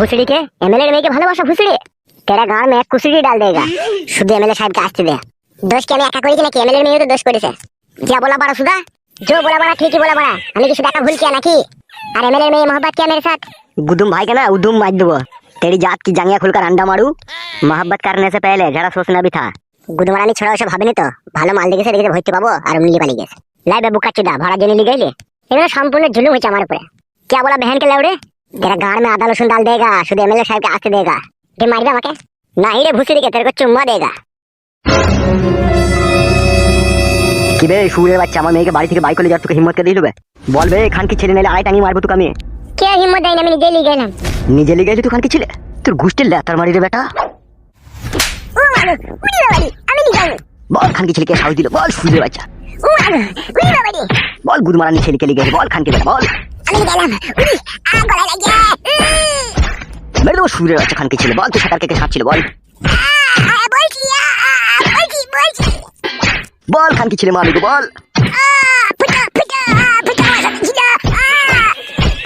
भूसड़ी के एमएलए মেয়েকে ভালোবাসা ভুসড়ি তেরা গাঁর মে এক কুসুরি ডাল দেগা শুধু এমএলএ সাহেবকে আসতে দে দোষ কি আমি একা করেছি নাকি এমএলএ মেয়ে তো দোষ করেছে যা বলা বড়া সুদা जो बोला बड़ा ठीक ही बोला बड़ा আমি কিছু দেখা ভুল किया নাকি আর এমএলএ মেয়ে मोहब्बत किया मेरे साथ गुदुम भाई का ना उदुम मार दो तेरी जात की जंगिया खुलकर अंडा मारू मोहब्बत करने से पहले जरा सोचना भी था গুদমারানি ছড়া ওসব ভাবেনি তো ভালো মাল দেখেছে দেখে ভর্তি পাবো আর উমলি পালিয়ে গেছে লাই বাবু কাচ্চুদা ভাড়া জেনে লি গেলে এগুলো সম্পূর্ণ জুলুম হয়েছে আমার উপরে क्या बोला बहन के लौड़े तेरा गाड़ में आधा लहसुन डाल देगा शुद्ध एमएलए साहब के आस्ते देगा ये मार दे আমাকে नहीं रे भूसड़ी के तेरे को चुम्मा देगा কি বে সুরের বাচ্চা আমার মেয়েকে বাড়ি থেকে বাইক করে যাওয়ার তোকে হিম্মত কে দিলবে বল বে খান কি ছেলে নাইলে আড়াই টাঙি মারবো তোকে আমি क्या हिम्मत देना मैं নিজে লি গেলাম নিজে লেগে গেছি তুই খান কি ছেলে তোর গুষ্টির লেতার মারি রে বেটা ও মাগো উড়ি বাবারি আমি নি যাবো বল খান কি ছেলেকে সাহস দিল বল সুরের বাচ্চা ও মাগো উড়ি বাবারি বল গুদমারানি ছেলেকে লেগে গেছে বল খান কি বেটা বল আমি গেলাম উড়ি গলা লাগে মেরে দেবো সুরের বাচ্চা খান কি ছেলে বল তুই সাঁতার কেকে সাঁতছিল বল বলছি বলছি বলছি বল খান কি ছেলে মারবি বল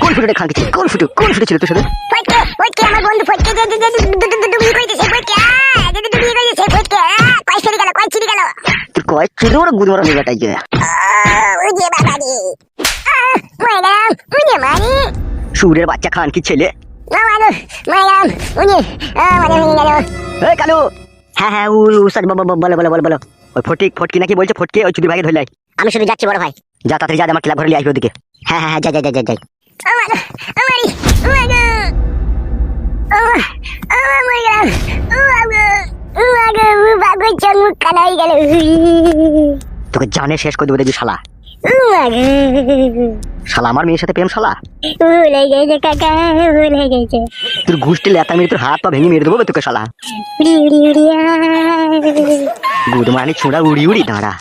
কোন ফুটে খান কি ছেলে কোন ফুটে কোন ফুটে ছিল তোর সাথে ফটকে ফটকে আমার বন্ধু ফটকে যে যে যে ডু- ডু- ডু- ডুবিয়ে করেছে সে ফটকে ডুবিয়ে করেছে সে ফটকে কয় ছিঁড়ে গেল কয় ছিঁড়ে গেল তোর কয় ছিল ওরা বেটাই মরে উজে মারি সুরের বাচ্চা খান কি ছেলে? মরে গেলাম। উজে আ, মাথা ভেঙে গেল। এই কালু! হ্যাঁ হ্যাঁ ও উস্তাদ বলো বলো বলো বলো বলো। ওই ফটিক ফটকি নাকি বলছে? ফটকে ওই ভাইকে ধরলাই আমি শুধু যাচ্ছি বড় ভাই। যা তাড়াতাড়ি যা আমার ক্লাব ঘরে নিয়ে আসবে ওদিকে। হ্যাঁ হ্যাঁ হ্যাঁ যাই যাই যাই যাই আমার আমারি মরে গেলাম। কালাই গেল। তোকে জানে শেষ করে দেবো দেখবি শালা। শালা আমার মেয়ের সাথে প্রেম শালা? ভুলে গেছে কাকা ভুলে গেছে। তোর লেতা মেরে তোর হাত পা ভেঙে মেরে দেবো তোকে শালা। উড়ি উড়ি উড়ি আয়। গুদ ছোঁড়া উড়ি উড়ি দাঁড়া।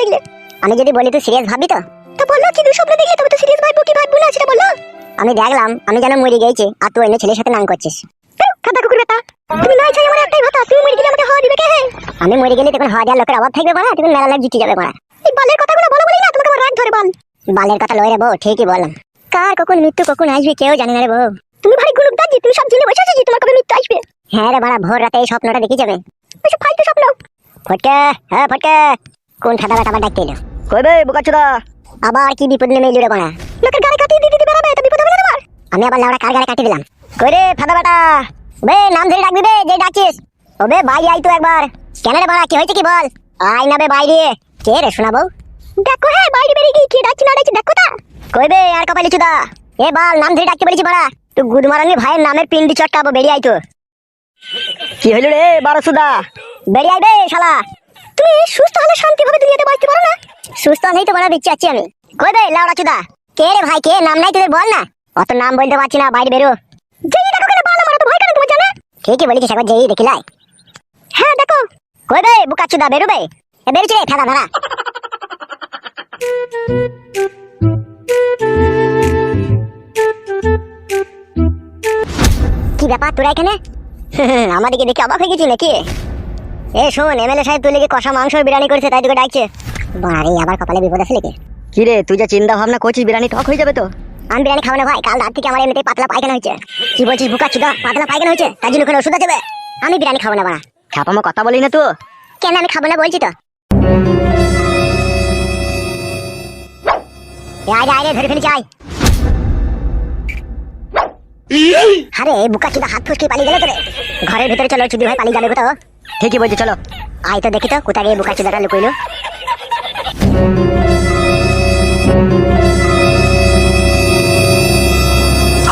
দেখলে আমি যদি বলি তুই সিরিয়াস ভাববি তো? তো বলল কি তুই স্বপ্ন দেখলে? তবে তো সিরিয়াস ভাববো কি ভাববো না সেটা বলল আমি দেখলাম আমি যেন মরে গেছি আর তুই অন্য ছেলের সাথে নাম করছিস। খাতা কুকুর বেটা তুমি নাই চাই আমার একটাই ভাতা তুমি মরে গেলে আমাকে হাওয়া দিবে কে আমি মরে গেলে তখন দেওয়ার লোকের অভাব থাকবে বলা তখন মেলা লাগ জিতে যাবে বলা এই বালের কথাগুলো বলো বলি না তোমাকে আমার রাগ ধরে বল। বালের কথা লয় রে বউ ঠিকই বললাম। কার কখন মৃত্যু কখন আসবে কেউ জানে না রে বউ। তুমি ভারী গুলুক দাজি তুমি সব জেনে বসে আছো যে তোমার কবে মৃত্যু আসবে? হ্যাঁ রে বাড়া ভোর রাতে এই স্বপ্নটা দেখি যাবে। ওইসব ফালতু স্বপ্ন। ফটকে হ্যাঁ ফটকে। কোন ঠাডা বেটা আবার ডাকতে এলো? কই বে বোকাচোদা আবার কি বিপদ নেমে এলো রে বাড়া লোকের গাড়ি কাটিয়ে দিতে দিতে বেড়াবে তা বিপদ হবে না তোমার? আমি আবার লাউড়া কার গাড়ি কাটিয়ে দিলাম। কই রে ফাদা বেটা? বে নাম ধরে ডাকবি বে যে ডাকছিস। ও বে বাইরে আই তো একবার। কেন রে বাড়া? কি হয়েছে কি বল? আয় না বে বাইরে। কে রে শোনাবো দেখো হ্যাঁ বাইরে বেরিয়ে গিয়ে কি ডাকছি না ডাকছি দেখো তা। কই বে আর কপালি চুদা? এ বাল নাম ধরে ডাকতে বলেছি বাড়া। তুই গুদমারানি ভাইয়ের নামের পিন্ডি চটকাবো বেরিয়ে আই তো। কি হইল রে বারোসুদা বেরিয়ে আইবে শালা। তুমি সুস্থ হলে শান্তি ভাবে দুনিয়াতে বাঁচতে পারো না। সুস্থ হলেই তো বড় দেখছি আছি আমি। কই বে লাউড়া চুদা? কে রে ভাই কে? নাম নাই তোদের বল না। অত নাম বলতে পারছি না বাইরে বেরো। যেই দেখো কেন বাল আমার তো ভয় কেন তোমার জানা? ঠিকই বলেছিস একবার যেই দেখিলাই। হ্যাঁ দেখো। কই বে বুকা চুদা বেরোবে এ বেরোছে ফেদা ধরা কি ব্যাপার তোরা এখানে? আমাদেরকে দেখে অবাক হয়ে গেছি নাকি? এ শোন এমএলএ সাহেব তুই লেগে কষা মাংস বিরিয়ানি করেছে তাই তোকে ডাকছে। বাড়ি আবার কপালে বিপদ আছে নাকি? কি রে তুই যা চিন্তা ভাবনা করছিস বিরিয়ানি টক হয়ে যাবে তো? আমি বিরিয়ানি খাব না ভাই কাল রাত থেকে আমার এমনিতেই পাতলা পায়খানা হয়েছে। কি বলছিস বুকা চুদা পাতলা পায়খানা হয়েছে? তার জন্য ওষুধ আছে আমি বিরিয়ানি খাব না বাড়া। খ্যাপামো কথা বলি না তো। কেন আমি খাব না বলছি তো। আয় রে, আয় রে ধরে ফেলেছি আয়। আরে বুকা চুদা হাত ফুসকে পালিয়ে গেল তোরে। ঘরের ভিতরে চলো চুদি ভাই পালিয়ে যাবে কোথাও ঠিকই বলছি চলো। আয় তো দেখি তো কোথায় গিয়ে বুকা চুদাটা লুকইলো।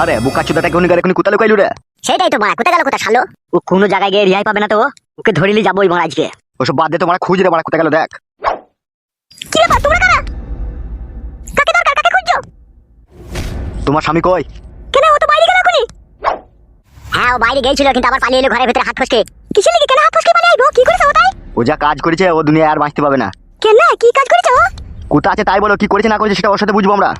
আরে বুকা চুদাটাকে উনি গাড়ি কোথায় লুকাইলু রে? সেটাই তো বাড়া কোথায় গেল কোথায় শালো ও কোনো জায়গায় গিয়ে রিহাই পাবে না তো? ওকে ধরিলি যাবোই বড় আজকে। ওসব বাদ দে তোমার খুঁজ রে বাড়া কোথায় গেল দেখ। কি ব্যাপার তোমরা কারা? কাকে দরকার কাকে খুঁজছো? তোমার স্বামী কই? কেন ও তো বাইরে গেল এখনই? হ্যাঁ ও বাইরে গিয়েছিল কিন্তু আবার পালিয়ে এলো ঘরের ভিতরে হাত ফসকে। কিসের লেগে কেন হাত ফসকে পালিয়ে আইবো? কি করেছে ও তাই? ও যা কাজ করেছে ও দুনিয়ায় আর বাঁচতে পাবে না। কেন কি কাজ করেছে ও? কোথা আছে তাই বলো কি করেছে না করেছে সেটা ওর সাথে বুঝব আমরা।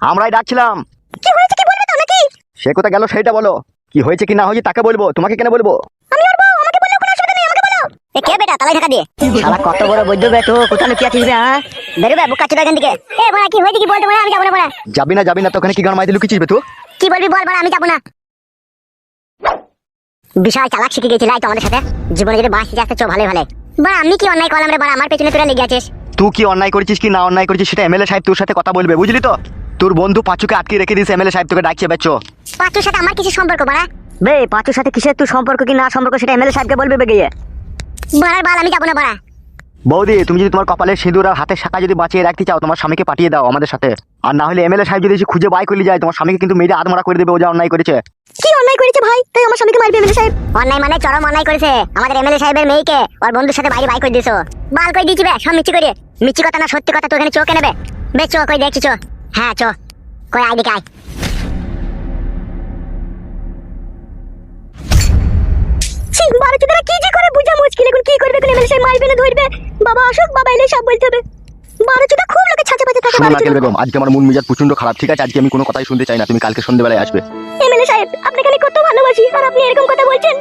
আমরাই ডাকছিলাম। কি হয়েছে? কি বলবে তো নাকি? সে কোথায় গেল সেটা বলো। কি হয়েছে কি না হয়েছে তাকে বলব? তোমাকে কেন বলব? আমি ওর আমাকে বললে কোনো অসুবিধা নেই আমাকে বলো। এ কে বেটা তালাই ঢাকা দিয়ে? শালা কত বড় বৈদ্য বে তো কোথায় লুকিয়ে আছিস বে হ্যাঁ? বেরোবে বুকা চোদা এখান থেকে। এ বড়া কি হয়েছে কি বলতে বড়া আমি যাব না বড়া যাবি না যাবি না তোখানে কি গান মাইতে লুকিয়েছিস বে তুই কি বলবি বল বড়া আমি যাব না। বিশাল চালাক শিখে গেছিল তো আমাদের সাথে। জীবনে যদি বাঁচতে যাচ্ছে চো ভালো ভালো। বড়া আমি কি অন্যায় করলাম রে বড়া আমার পেছনে তোরা লেগে আছিস। তুই কি অন্যায় করেছিস কি না অন্যায় করেছিস সেটা এমএলএ সাহেব তোর সাথে কথা বলবে বুঝলি তো? তোর বন্ধু পাঁচুকে আটকে রেখে দিস এমএলএ সাহেব তোকে ডাকছে বেচো। পাঁচুর সাথে আমার কিছু সম্পর্ক বড়া? বে পাঁচুর সাথে কিসের তুই সম্পর্ক কি না সম্পর্ক সেটা এমএলএ সাহেবকে বলবে বে গিয়ে। বড়ার বাল আমি যাব না বড়া। বৌদি তুমি যদি তোমার কপালে সিঁদুর আর হাতের শাখা যদি বাঁচিয়ে রাখতে চাও তোমার স্বামীকে পাঠিয়ে দাও আমাদের সাথে। আর না হলে এমএলএ সাহেব যদি এসে খুঁজে বাই করে যায় তোমার স্বামীকে কিন্তু মেয়েরা আদমারা করে দেবে ও যা অন্যায় করেছে। কি অন্যায় করেছে ভাই? তাই আমার স্বামীকে মারবে এমএলএ সাহেব। অন্যায় মানে চরম অন্যায় করেছে। আমাদের এমএলএ সাহেবের মেয়েকে ওর বন্ধুর সাথে বাইরে বাই করে দিছো। বাল করে দিয়েছি বে? সব মিচি করে। মিচি কথা না সত্যি কথা তো এখানে চোখে নেবে। বে চো কই দেখছি চো হ্যাঁ চো। কই আই দিকে আয়। কি যে করে? বুঝা মুশকিল। এখন কি করবে কোন মারবে না ধরবে। বাবা আসুক বাবা এলে সব বলতে হবে। বারোচোদা খুব লোকে ছাঁচে পাচে থাকে শোনো নাকেল বেগম আজকে আমার মন মেজাজ প্রচণ্ড খারাপ ঠিক আছে? আজকে আমি কোনো কথাই শুনতে চাই না তুমি কালকে সন্ধ্যেবেলায় আসবে। এমএলএ সাহেব আপনাকে আমি কত ভালোবাসি আর আপনি এরকম কথা বলছেন?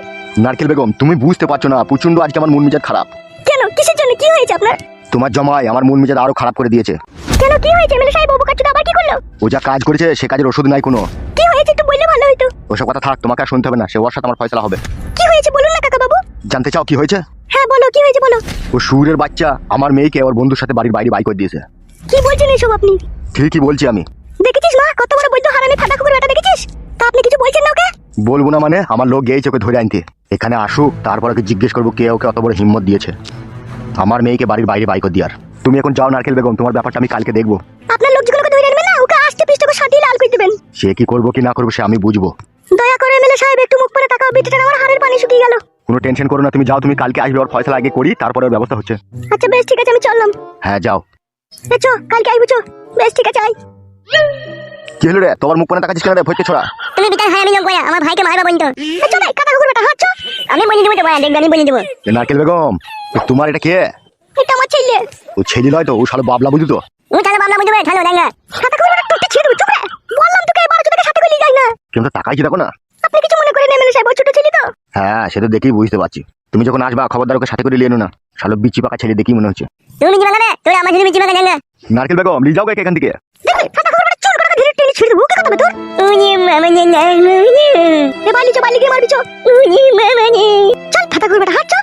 নারকেল বেগম তুমি বুঝতে পারছ না প্রচণ্ড আজকে আমার মন মেজাজ খারাপ। কেন? কিসের জন্য? কি হয়েছে আপনার? তোমার জমায় আমার মন মেজাজ আরও খারাপ করে দিয়েছে। কেন কি হয়েছে? এমএলএ সাহেব বাবু কাচ্চুদা আবার কি করল? ও যা কাজ করেছে সে কাজের ওষুধ নাই কোনো। কি হয়েছে? একটু বললে ভালো হতো। ওসব কথা থাক তোমাকে আর শুনতে হবে না সে ওর সাথে আমার ফয়সলা হবে। কি হয়েছে? বলুন না কাকা বাবু জানতে চাও কি হয়েছে? হ্যাঁ বলো কি হয়েছে বলো? ও সুরের বাচ্চা আমার মেয়েকে ওর বন্ধুর সাথে বাড়ির বাইরে বাই করে দিয়েছে। কি বলছেন এসব আপনি? ঠিকই বলছি আমি। দেখেছিস মা? কত বড় বৈদ্য হারামি ফাটা কুকুর বেটা দেখেছিস? তা আপনি কিছু বলছেন না ওকে? বলব না মানে আমার লোক গিয়েছে ওকে ধরে আনতে। এখানে আসুক তারপর ওকে জিজ্ঞেস করব কে ওকে অত বড় হিম্মত দিয়েছে। আমার মেয়েকে বাড়ির বাইরে বাই করে দিয়ার। তুমি এখন যাও নারকেল বেগম তোমার ব্যাপারটা আমি কালকে দেখব। আপনার লোকজনকে ধরে আনবেন না? ওকে আষ্টে পিষ্টে করে সাটিয়ে লাল করে দেবেন। সে কি করব কি না করব সে আমি বুঝব। দয়া করে এমএলএ সাহেব একটু মুখ পরে তাকাও বিটিটা আমার হাড়ের পানি শুকিয়ে গেল। কোনো টেনশন করো না তুমি যাও তুমি কালকে আসবে ওর ফয়সলা আগে করি তারপরে ওর ব্যবস্থা হচ্ছে। আচ্ছা বেশ ঠিক আছে আমি চললাম। হ্যাঁ যাও। এ চো কালকে আইবো চো। বেশ ঠিক আছে আই। কি হলো রে? তোমার মুখ কোনে তাকাচ্ছিস কেন রে ছোড়া? তুমি বিটার হয় আমি আমার ভাইকে মারবা বন্ধু ভাই কাকা কুকুর বেটা হাত আমি বলে দিব তো বয়া দেখবে আমি বলে দিব। এ নারকেল বেগম তোমার এটা কে? এটা আমার ছেলে। ও ছেলে নয় তো ও শালো বাবলা বুঝি তো। ও তাহলে বাবলা বুঝবে ঠালো ছেড়ে দেবো রে। বললাম তোকে এবার তোকে সাথে করে নিয়ে যাই না। কিন্তু তাকাইছি দেখো না? আপনি কিছু মনে করেন এমএলএ সাহেব ছোট ছেলে তো? হ্যাঁ সে তো দেখেই বুঝতে পারছি। তুমি যখন আসবা খবরদার ওকে সাথে করে নিয়ে এনো না। শালো বিচি পাকা ছেলে দেখি মনে হচ্ছে। তুমি নিজে বাগানে তুই আমার নিজে বাগানে নারকেল বেগম নিয়ে যাও এখান থেকে দেখবে কাকা কুকুর বেটা চুল করে ধীরে টেনে ছেড়ে দেবো কে কথা তোর? উনি মামা নে উনি এ বালি চো বালি কে মারবি চো। উনি মামা নে চল ফাটা কুকুর বেটা হাত চো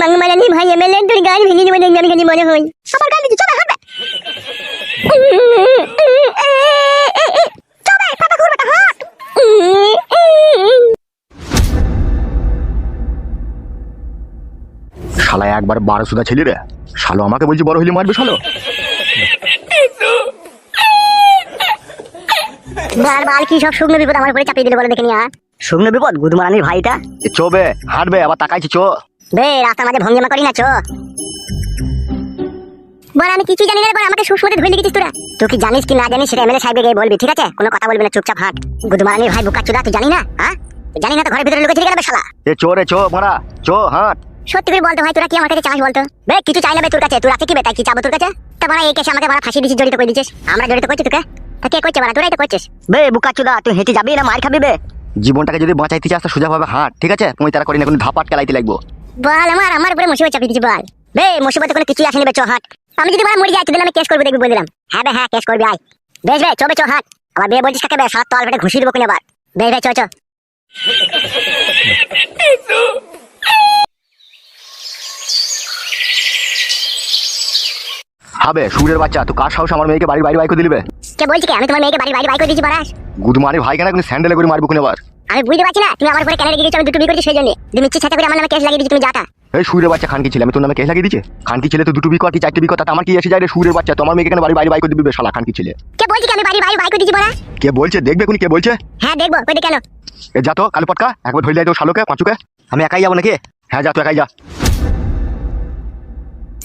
মাংমালানি ভাই এমএলএ তোর গাড়ি ভেঙে দেবো দেখবি আমি খালি মনে হই আমার গাড়ি চলে, হাঁটবে। চলে ফাটা কুকুর বেটা হাট। শালা একবার বারো সুদা ছেলে রে শালো আমাকে বলছি বড় হইলে মারবে শালো। বার বার কি সব শুকনো বিপদ আমার উপরে চাপিয়ে দিলে বলে দেখে নিয়া শুকনো বিপদ? গুদমারানির ভাইটা? এ চো বে হাঁটবে আবার তাকাইছি চো। বে রাস্তার মাঝে ভঙ্গিমা করি না চো। বল আমি কিছু জানি না বল আমাকে সুসমতে ধরে লিখেছিস তোরা। তুই কি জানিস কি না জানিস সেটা এমএলএ সাহেবকে গিয়ে বলবি ঠিক আছে? কোনো কথা বলবি না চুপচাপ হাঁট। গুদমারানির ভাই বুকা চুদা তুই জানি না হ্যাঁ? জানি না তো ঘরের ভিতরে লুকে ছিলি কেন শালা? এ চো রে চো মারা চো হাঁট। সত্যি করে বলতো ভাই তোরা কি আমার কাছে চাস বলতো? বে কিছু চাই না বে তোর কাছে তোর কি বে? তাই কি চাবো তোর কাছে? তা মানে এই কেসে আমাকে বড় ফাঁসি দিছিস জড়িত করে দিছিস। আমরা জড়িত করছি তোকে। কে করছে বড় তোরাই তো করছিস। বে বুকা চুদা তুই হেঁটে যাবি না মার খাবি বে। জীবনটাকে যদি বাঁচাইতে চাস তো সোজা ভাবে হাঁট ঠিক আছে? তুমি তারা করি না কোনো ধাপাট কেলাইতে লাগবো। বল আমার আমার উপরে মুসিবত চাপিয়ে দিচ্ছি বল। বে মুসিবতে কোনো কিছু আসেনি বে চ হাট। আমি যদি বড় মরে যাই তোদের আমি কেস করব দেখবি বলে দিলাম হ্যাঁ বে হ্যাঁ কেস করবি আয়। বেশ বে চ বে চ হাট। আবার বে বলছিস কাকে বে? সাত তল বেটে ঘুষি দেবো কিনে আবার। বেশ বে চ চ। হবে সুরের বাচ্চা তো কার সাহস আমার মেয়েকে বাড়ির বাইরে বাইক দিলিবে কে বলছি কি? আমি তোমার মেয়েকে বাড়ি বাড়ি বাই করে দিয়েছি বারাস। গুদু মারি ভাই কেন স্যান্ডেলে করে মারবো কোন আবার? আমি বুঝতে পারছি না। তুমি আমার উপরে কেন রেগে গেছো আমি দুটো বিয়ে করেছি সেই জন্য। তুমি মিচ্ছি ছাতা করে আমার নামে কেস লাগিয়ে দিচ্ছি তুমি যাতা এই সুরের বাচ্চা খানকি ছেলে আমি তোর নামে কেস লাগিয়ে দিচ্ছে খানকি ছেলে তো দুটো বিকট কি চারটে বিকট তাতে আমার কি এসে যায় রে সুরের বাচ্চা? তোমার মেয়েকে কেন বাড়ি বাইরে বাইক দিবি শালা খানকি ছেলে? কে বলছি কি? আমি বাড়ি বাড়ি বাই করে দিয়েছি বলা কে বলছে? দেখবে কোন কে বলছে? হ্যাঁ দেখব। কই কেন? এ যা তো কালু পটকা। একবার ধরে তো শালোকে পাঁচুকে। আমি একাই যাব নাকি? হ্যাঁ যা তো একাই যা।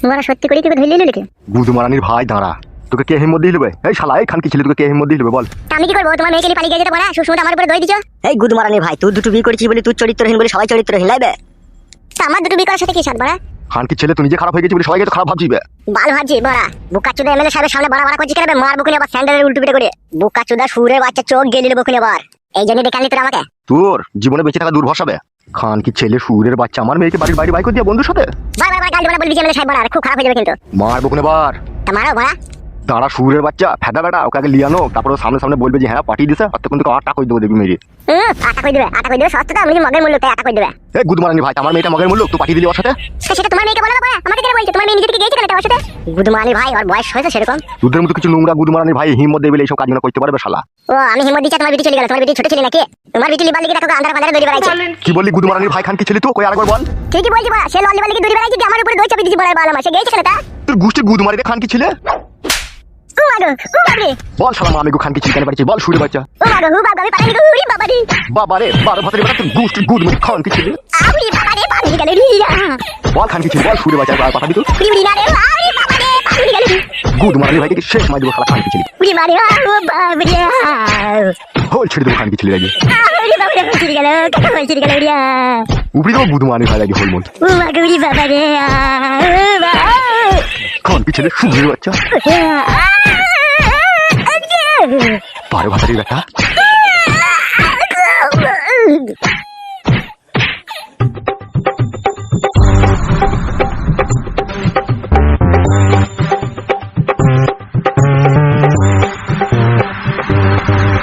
তোমরা সত্যি করে তোকে ধরে লিখে গুদু মারানির ভাই দাঁড়া। তোকে কে হিম্মত দিয়ে নেবে এই শালা এই খানকি ছেলে তোকে কে হিম্মত দিয়ে নেবে বল। আমি কি করব? তোমার মেয়েকে নিয়ে পালিয়ে গেছে বলা? সুসমত আমার উপরে দই দিছো? এই গুদমারানির ভাই তুই দুটো বিয়ে করেছিস বলে তুই চরিত্রহীন বলে সবাই চরিত্রহীন লাইবে? তা আমার দুটো বিয়ে করার সাথে কি সাথ বলা? খানকি ছেলে তুই নিজে খারাপ হয়ে গেছিস বলে সবাইকে তো খারাপ ভাবছিবে বাল ভাবছি বড়া। বুকা চুদা এমএলএ সাহেবের সামনে বড়া বড়া করছি কেন মার বুকুনি আবার স্যান্ডেলের উল্টো পিটে করে? বুকা চুদা সুরে বাচ্চা চোখ গেলিল বুকুনি আবার? এই জন্য ডেকে আনলি তোরা আমাকে। তোর জীবনে বেঁচে থাকা দুর্ভর হবে খান কি ছেলে সুরের বাচ্চা আমার মেয়েকে বাড়ির বাইরে বাইক দিয়ে বন্ধুর সাথে? বাই বাই বাই গাল দিবা বলবি যে এমএলএ সাহেব বড়া। খুব খারাপ হয়ে যাবে কিন্তু। মারবো কোনে বার তা মারো বড়া। দাঁড়া সুরের বাচ্চা ফেদা বেটা ওকে আগে লিয়ানো তারপর সামনে সামনে বলবে যে হ্যাঁ পাঠিয়ে দিছে আর তখন তোকে আটটা করে দেবো দেখবি মেরে হুম আটা কই দিবে আটা কই দিবে সস্তা আমি মগের মূল্য তাই আটা কই দিবে। এই গুদমারানি ভাই আমার মেয়েটা মগের মূল্য তুই পাঠিয়ে দিলি ওর সাথে? সেটা তোমার মেয়েকে বলো না আমাকে কেন বলছো? তোমার মেয়ে নিজে থেকে গিয়েছে কেন তার সাথে? গুদমানি ভাই ওর বয়স হয়েছে সেরকম। তোদের মতো কিছু নোংরা গুদমারানি ভাই হিম্মত দেবে এইসব কাজগুলো করতে পারবে শালা। ও আমি হিম্মত দিচ্ছি তোমার বিটি চলে গেল তোমার বিটি ছোট ছিল নাকি? তোমার বিটি আন্ধার দৌড়ে বেড়াইছে কি? বললি গুদমারানির ভাই খান কি ছেলে তুই? কই আরেকবার বল। ঠিকই বলছি বড়া সে লল লিবার লিগে দৌড়ে বেড়াইছে আমার উপরে দই চাপি বড়া বালা মাসে গিয়েছে কেন তা? তোর গুষ্টি গুদমারিতে খান কি ছিলে? ও মাগো ও বল শালা আমি গো খান কি চিকেন পাঠিয়েছি বল সুরে বাচ্চা। ও মাগো হু বাবা আমি পানি গো উড়ি বাবা রে বাবা রে বারো ভাতের বেটা তোর গুষ্টি গুদমারি খান কি ছিলে। আমি বাবা রে পানি গেল রিয়া বল খান কি ছিলে বল সুরে বাচ্চা আর পাঠাবি তো। উড়ি না রে আরে বাবা রে পানি গেল শেষ মাই দেবো শালা খান কি ছিলে। উড়ি মারে ও বাবা রে হোল ছেড়ে দেবো ছিলে লাগে আরে বাবা রে গেল ভাই চলে গেল উপরে দেবো গুদমারানি ভাই লাগে হোল মন ও মাগো উড়ি বাবা রে আ, কি ছিলে সুরের বাচ্চা বারো ভাতের Ah!